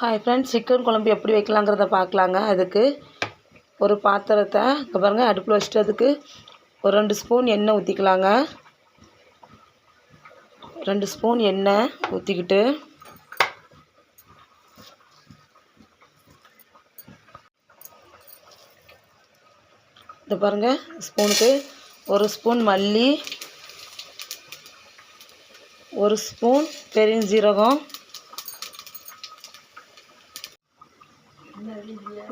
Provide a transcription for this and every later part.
Hi friends chicken குழம்பு எப்படி வைக்கலாங்கிறத பார்க்கலாங்க. அதுக்கு ஒரு பாத்திரத்தை இங்கே பாருங்கள் அடுப்பில் வச்சுட்டு அதுக்கு ஒரு ரெண்டு ஸ்பூன் எண்ணெய் ஊற்றிக்கலாங்க ரெண்டு ஸ்பூன் எண்ணெய் ஊற்றிக்கிட்டு இது பாருங்கள் ஸ்பூனுக்கு ஒரு ஸ்பூன் மல்லி ஒரு ஸ்பூன் பெருஞ்சீரகம்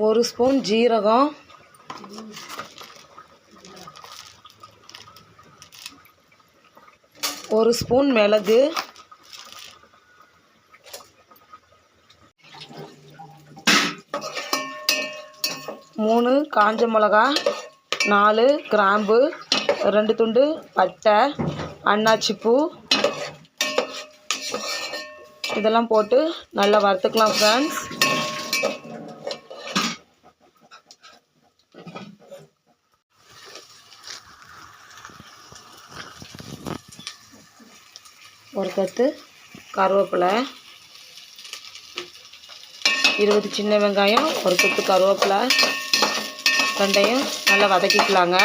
ஒரு ஸ்பூன் ஜீரகம். ஒரு ஸ்பூன் மிளகு. மூணு காஞ்ச மிளகா நாலு கிராம்பு ரெண்டு துண்டு பட்டை அன்னாச்சிப்பூ இதெல்லாம் போட்டு நல்லா வறுத்துக்கலாம் ஃப்ரெண்ட்ஸ் ஒரு கத்து கருவேப்பிலை. இருபது சின்ன வெங்காயம் ஒரு கத்து கருவேப்பிலை. ரெண்டையும் நல்லா வதக்கிக்கலாங்க.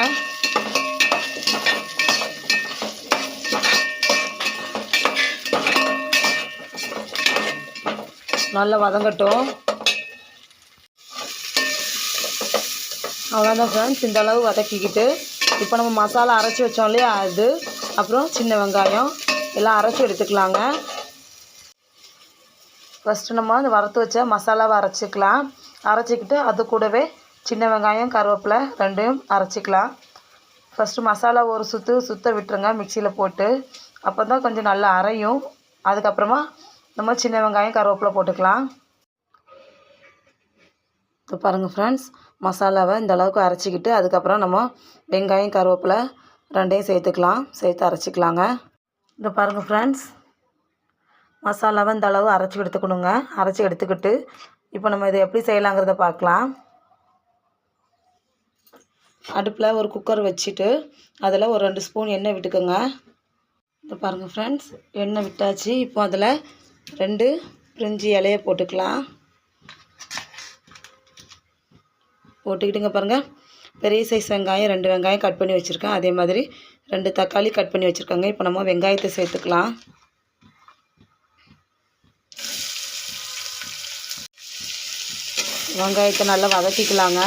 நல்லா வதங்கட்டும். அவ்வளோதான் ஃப்ரெண்ட்ஸ் இந்த அளவு வதக்கிக்கிட்டு இப்போ நம்ம மசாலா அரைச்சி வச்சோம் இல்லையா அது அப்புறம் சின்ன வெங்காயம். எல்லாம் அரைச்சி எடுத்துக்கலாங்க. ஃபஸ்ட்டு நம்ம அந்த வறுத்து வச்ச மசாலாவை அரைச்சிக்கலாம். அரைச்சிக்கிட்டு அது கூடவே சின்ன வெங்காயம் கருவேப்பிலை ரெண்டையும் அரைச்சிக்கலாம். ஃபஸ்ட்டு மசாலா ஒரு சுற்று சுற்ற விட்டுருங்க மிக்சியில் போட்டு. அப்போ தான் கொஞ்சம் நல்லா அரையும். அதுக்கப்புறமா நம்ம சின்ன வெங்காயம் கருவேப்பிலை போட்டுக்கலாம். இப்போ பாருங்கள் ஃப்ரெண்ட்ஸ் மசாலாவை இந்த அளவுக்கு அரைச்சிக்கிட்டு அதுக்கப்புறம் நம்ம வெங்காயம் கருவேப்பிலை ரெண்டையும் சேர்த்துக்கலாம். சேர்த்து அரைச்சிக்கலாங்க. இந்த பாருங்கள் ஃப்ரெண்ட்ஸ் மசாலாவை இந்த அளவு அரைச்சி எடுத்துக்கணுங்க. அரைச்சி எடுத்துக்கிட்டு இப்போ நம்ம இதை எப்படி செய்யலாங்கிறத பார்க்கலாம். அடுப்பில் ஒரு குக்கர் வச்சுட்டு அதில் ஒரு ரெண்டு ஸ்பூன் எண்ணெய் விட்டுக்கோங்க. இந்த பாருங்கள் ஃப்ரெண்ட்ஸ் எண்ணெய் விட்டாச்சு. இப்போ அதில் ரெண்டு பிரிஞ்சி இலைய போட்டுக்கலாம். போட்டுக்கிட்டுங்க பாருங்கள் பெரிய சைஸ் வெங்காயம் ரெண்டு வெங்காயம் கட் பண்ணி வச்சுருக்கேன். அதே மாதிரி ரெண்டு தக்காளி கட் பண்ணி வச்சுருக்கோங்க. இப்போ நம்ம வெங்காயத்தை சேர்த்துக்கலாம். வெங்காயத்தை நல்லா வதக்கிக்கலாங்க.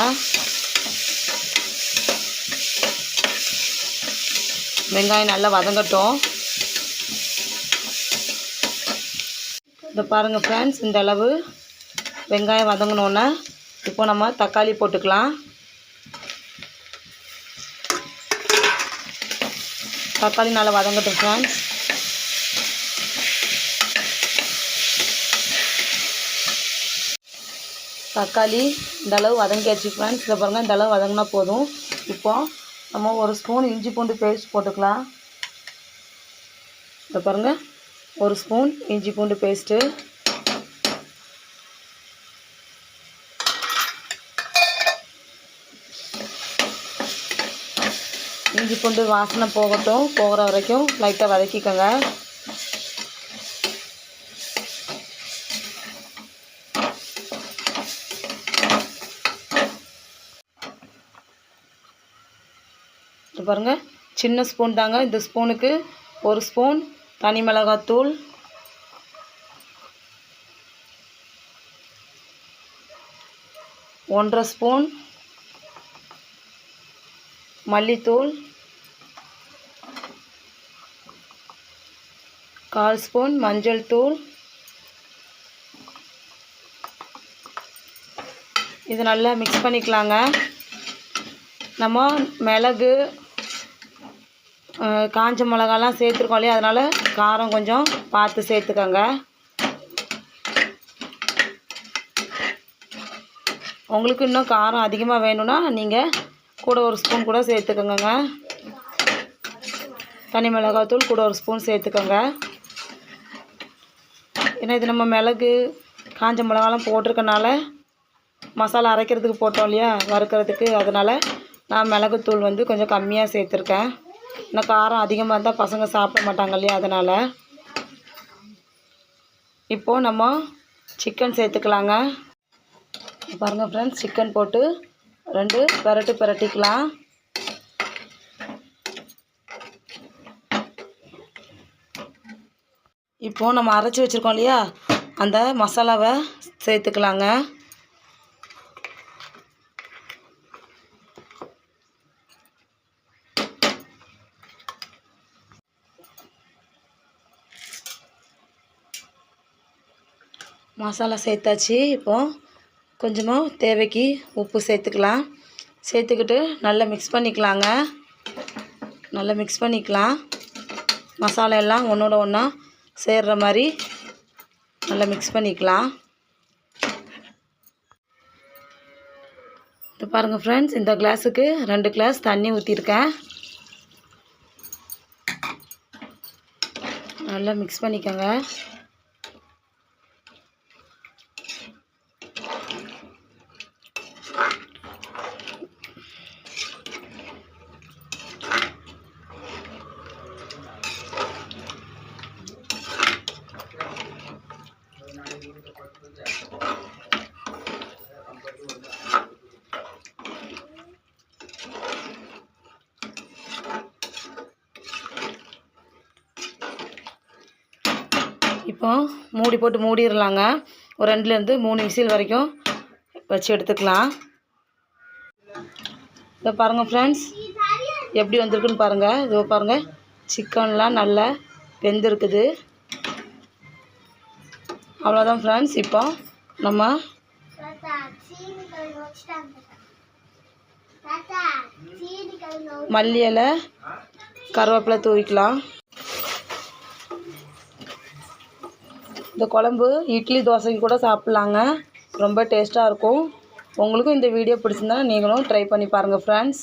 வெங்காயம் நல்லா வதங்கட்டும். இந்த பாருங்கள் ஃப்ரெண்ட்ஸ் இந்த அளவு வெங்காயம் வதங்கினோன்னே இப்போ நம்ம தக்காளி போட்டுக்கலாம். தக்காளி நல்லா வதங்கட்டும் ஃப்ரெண்ட்ஸ் தக்காளி இந்த அளவு வதங்கியாச்சு ஃப்ரெண்ட்ஸ் இதை பாருங்கள் இந்த அளவு வதங்கினா போதும். இப்போ நம்ம ஒரு ஸ்பூன் இஞ்சி பூண்டு பேஸ்ட் போட்டுக்கலாம். இதை பாருங்கள் ஒரு ஸ்பூன் இஞ்சி பூண்டு பேஸ்ட்டு இஞ்சி பூண்டு வாசனை போகட்டும் போகிற வரைக்கும் லைட்டாக வதக்கிக்கோங்க. பாருங்கள் சின்ன ஸ்பூன் தாங்க. இந்த ஸ்பூனுக்கு ஒரு ஸ்பூன் தனி மிளகாத்தூள். ஒன்றரை ஸ்பூன் மல்லித்தூள் கால் ஸ்பூன் மஞ்சள் தூள். இது நல்லா மிக்ஸ் பண்ணிக்கலாங்க. நம்ம மிளகு காஞ்ச மிளகாலாம் சேர்த்துருக்கோம் இல்லையா? அதனால் காரம் கொஞ்சம் பார்த்து சேர்த்துக்கோங்க. உங்களுக்கு இன்னும் காரம் அதிகமாக வேணும்னா நீங்கள் கூட ஒரு ஸ்பூன் கூட சேர்த்துக்கோங்க தனி மிளகாத்தூள் கூட ஒரு ஸ்பூன் சேர்த்துக்கோங்க. ஏன்னா இது நம்ம மிளகு காஞ்ச மிளகாலாம் போட்டிருக்கனால மசாலா அரைக்கிறதுக்கு போட்டோம் இல்லையா வறுக்கிறதுக்கு. அதனால் நான் மிளகுத்தூள் வந்து கொஞ்சம் கம்மியாக சேர்த்துருக்கேன். இன்னும் காரம் அதிகமாக இருந்தால் பசங்க சாப்பிட மாட்டாங்க இல்லையா அதனால். இப்போது நம்ம சிக்கன் சேர்த்துக்கலாங்க. பாருங்கள் ஃப்ரெண்ட்ஸ் சிக்கன் போட்டு ரெண்டு பெரட்டு பரட்டிக்கலாம். இப்போ நம்ம அரைச்சி வச்சுருக்கோம் இல்லையா? அந்த மசாலாவை சேர்த்துக்கலாங்க. மசாலா சேர்த்தாச்சு இப்போ. கொஞ்சமாக தேவைக்கு உப்பு சேர்த்துக்கலாம். சேர்த்துக்கிட்டு நல்லா மிக்ஸ் பண்ணிக்கலாங்க. நல்லா மிக்ஸ் பண்ணிக்கலாம். மசாலா எல்லாம் ஒன்றோட ஒன்றா சேர்ற மாதிரி நல்லா மிக்ஸ் பண்ணிக்கலாம். இப்போ பாருங்கள் ஃப்ரெண்ட்ஸ் இந்த கிளாஸுக்கு ரெண்டு கிளாஸ் தண்ணி ஊற்றிருக்கேன் நல்லா மிக்ஸ் பண்ணிக்கோங்க. இப்போ மூடி போட்டு மூடிடலாங்க. ஒரு ரெண்டுலேருந்து மூணு விசில் வரைக்கும் வச்சு எடுத்துக்கலாம். இதை பாருங்கள் ஃப்ரெண்ட்ஸ் எப்படி வந்திருக்குன்னு பாருங்கள் இதோ பாருங்கள் சிக்கன்லாம் நல்லா வெந்திருக்குது. அவ்வளோதான் ஃப்ரெண்ட்ஸ் இப்போ நம்ம மல்லி இலை கருவேப்பிலை தூவிக்கலாம். இந்த குழம்பு இட்லி தோசைக்கு கூட சாப்பிட்லாங்க. ரொம்ப டேஸ்ட்டாக இருக்கும். உங்களுக்கும் இந்த வீடியோ பிடிச்சிருந்தா நீங்களும் ட்ரை பண்ணி பாருங்கள் ஃப்ரெண்ட்ஸ்